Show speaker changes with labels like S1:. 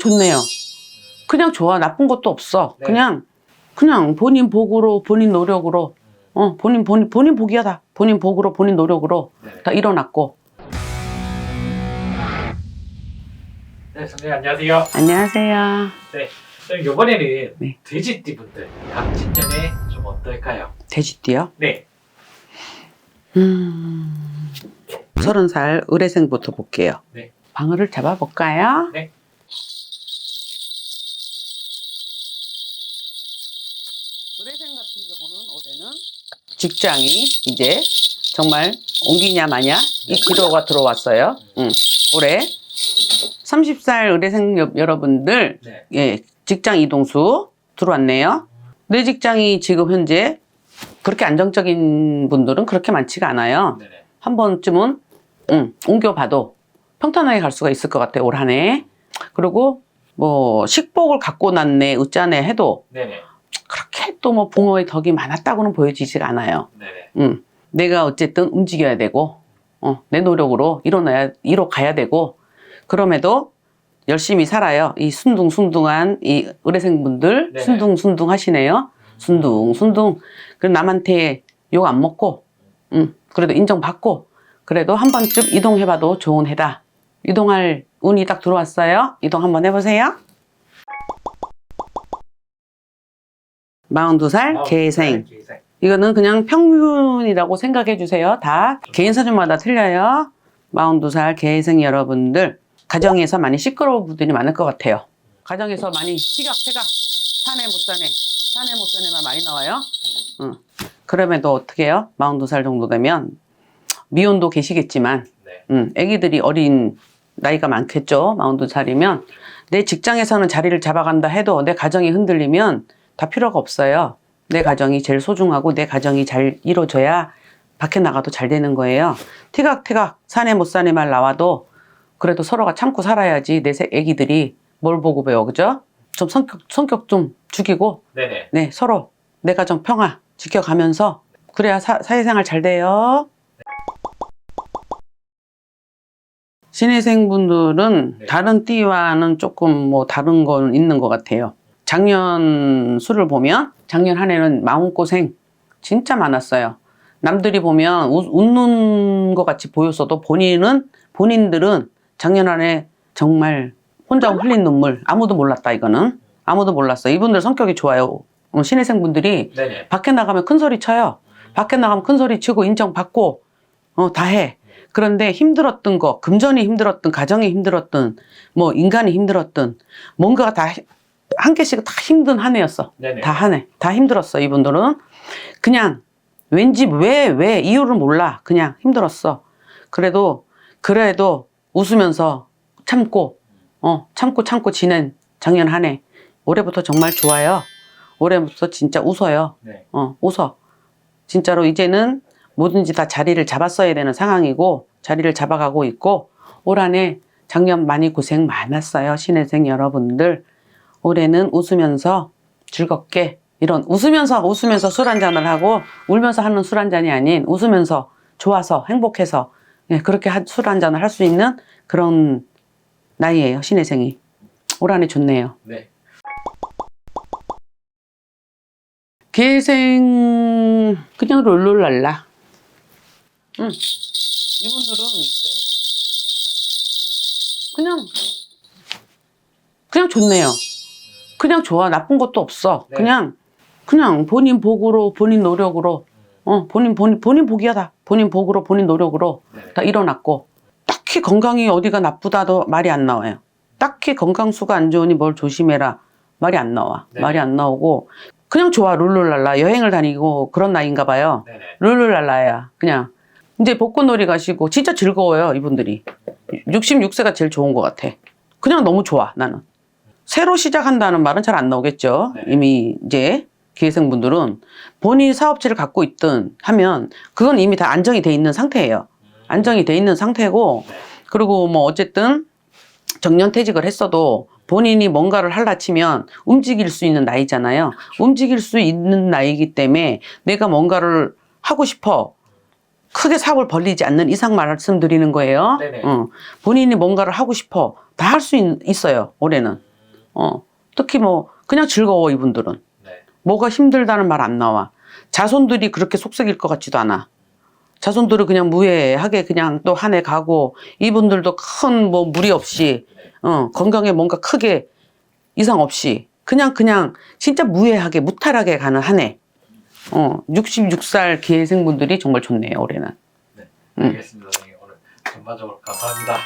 S1: 좋네요. 그냥 좋아. 나쁜 것도 없어.
S2: 네.
S1: 그냥 그냥 본인 복으로 본인 노력으로 어 본인 본인 본인 복이야 다. 본인 복으로 본인 노력으로
S2: 네.
S1: 다 일어났고.
S2: 네, 선생님 안녕하세요.
S1: 안녕하세요.
S2: 네, 선생님 이번에는
S1: 네.
S2: 돼지띠 분들 갑진년에 좀 어떨까요?
S1: 돼지띠요.
S2: 네,
S1: 음. 서른 살 의뢰생부터 볼게요.
S2: 네.
S1: 방어를 잡아볼까요?
S2: 네.
S1: 의뢰생 같은 경우는 올해는 직장이 이제 정말 옮기냐 마냐 이 기도가 들어왔어요. 응. 올해 30살 의뢰생 여- 여러분들
S2: 네,
S1: 예, 직장 이동수 들어왔네요. 내 직장이 지금 현재 그렇게 안정적인 분들은 그렇게 많지가 않아요.
S2: 네, 네.
S1: 한 번쯤은 응, 옮겨봐도 평탄하게 갈 수가 있을 것 같아요. 올 한 해. 그리고 뭐 식복을 갖고 났네, 으짜네 해도
S2: 네, 네,
S1: 그렇게 또뭐 붕어의 덕이 많았다고는 보여지지가 않아요.
S2: 네, 네.
S1: 응. 내가 어쨌든 움직여야 되고, 어, 내 노력으로 일어나야, 이뤄 가야 되고, 그럼에도 열심히 살아요. 이 순둥순둥한 이 의뢰생분들
S2: 네네.
S1: 순둥순둥 하시네요. 순둥순둥. 그 남한테 욕 안 먹고, 응. 그래도 인정받고, 그래도 한 번쯤 이동해봐도 좋은 해다. 이동할 운이 딱 들어왔어요. 이동 한번 해보세요. 42살
S2: 아,
S1: 개생.
S2: 네, 개생.
S1: 이거는 그냥 평균이라고 생각해 주세요. 다 개인 사주마다 틀려요. 42살 개생 여러분들 가정에서 많이 시끄러운 분들이 많을 것 같아요. 가정에서 많이 시각 태각 사내 못 사내 사내 못 사내만 많이 나와요. 응. 그럼에도 어떻게 해요? 42살 정도 되면 미혼도 계시겠지만
S2: 네,
S1: 음, 아기들이 어린 나이가 많겠죠. 42살이면 내 직장에서는 자리를 잡아간다 해도 내 가정이 흔들리면 다 필요가 없어요. 내 가정이 제일 소중하고 내 가정이 잘 이루어져야 밖에 나가도 잘 되는 거예요. 티각태각 사내 못 사내 말 나와도 그래도 서로가 참고 살아야지 내 새- 아기들이 뭘 보고 배워 그죠? 좀 성격 성격 좀 죽이고
S2: 네, 네.
S1: 네 서로 내 가정 평화 지켜가면서 그래야 사, 사회생활 잘 돼요. 신혜생분들은
S2: 네.
S1: 다른 띠와는 조금 뭐 다른 건 있는 것 같아요. 작년 수를 보면 작년 한 해는 마음고생 진짜 많았어요. 남들이 보면 우- 웃는 것 같이 보였어도 본인은 본인들은 작년 한 해 정말 혼자 흘린 눈물 아무도 몰랐다 이거는 아무도 몰랐어. 이분들 성격이 좋아요. 어, 신혜생 분들이
S2: 네, 네.
S1: 밖에 나가면 큰 소리 쳐요. 밖에 나가면 큰 소리 치고 인정받고 어, 다 해. 그런데 힘들었던 거, 금전이 힘들었던, 가정이 힘들었던, 뭐 인간이 힘들었던, 뭔가가 다 한 개씩 다 힘든 한 해였어.
S2: 네, 네.
S1: 다 한 해. 다 힘들었어, 이분들은. 그냥 왠지 왜, 왜 이유를 몰라. 그냥 힘들었어. 그래도, 그래도 웃으면서 참고, 어, 참고 참고 지낸 작년 한 해. 올해부터 정말 좋아요. 올해부터 진짜 웃어요.
S2: 네.
S1: 어, 웃어. 진짜로 이제는 뭐든지 다 자리를 잡았어야 되는 상황이고, 자리를 잡아가고 있고, 올 한 해 작년 많이 고생 많았어요. 신혜생 여러분들. 올해는 웃으면서 즐겁게, 이런, 웃으면서, 웃으면서 술 한잔을 하고, 울면서 하는 술 한잔이 아닌, 웃으면서, 좋아서, 행복해서, 예, 그렇게 술 한잔을 할 수 있는 그런 나이예요. 신혜생이. 올 한해 좋네요.
S2: 네.
S1: 계생 그냥 롤롤랄라. 응. 이분들은 그냥 그냥 좋네요. 그냥 좋아. 나쁜 것도 없어.
S2: 네.
S1: 그냥 그냥 본인 복으로 본인 노력으로 어 본인 본인 본인 복이야 다. 본인 복으로 본인 노력으로
S2: 네.
S1: 다 일어났고 딱히 건강이 어디가 나쁘다도 말이 안 나와요. 딱히 건강수가 안 좋으니 뭘 조심해라 말이 안 나와.
S2: 네.
S1: 말이 안 나오고 그냥 좋아 룰루랄라 여행을 다니고 그런 나이인가 봐요.
S2: 네, 네.
S1: 룰루랄라야 그냥 이제 벚꽃놀이 가시고 진짜 즐거워요 이분들이 66세가 제일 좋은 것 같아. 그냥 너무 좋아 나는. 새로 시작한다는 말은 잘 안 나오겠죠.
S2: 네.
S1: 이미 이제 기회생분들은 본인 사업체를 갖고 있든 하면 그건 이미 다 안정이 돼 있는 상태예요. 안정이 돼 있는 상태고
S2: 네.
S1: 그리고 뭐 어쨌든 정년퇴직을 했어도 본인이 뭔가를 할라 치면 움직일 수 있는 나이잖아요. 움직일 수 있는 나이기 때문에 내가 뭔가를 하고 싶어. 크게 사고를 벌리지 않는 이상 말씀드리는 거예요.
S2: 네네.
S1: 어, 본인이 뭔가를 하고 싶어. 다 할 수 있어요. 올해는. 어, 특히 뭐 그냥 즐거워 이분들은.
S2: 네.
S1: 뭐가 힘들다는 말 안 나와. 자손들이 그렇게 속썩일 것 같지도 않아. 자손들은 그냥 무해하게 그냥 또 한 해 가고 이분들도 큰 뭐 무리 없이 어, 건강에 뭔가 크게 이상 없이 그냥 그냥 진짜 무해하게 무탈하게 가는 한 해. 어, 66살 기회생분들이 정말 좋네요 올해는. 음.
S2: 알겠습니다, 선생님. 오늘 전반적으로 감사합니다.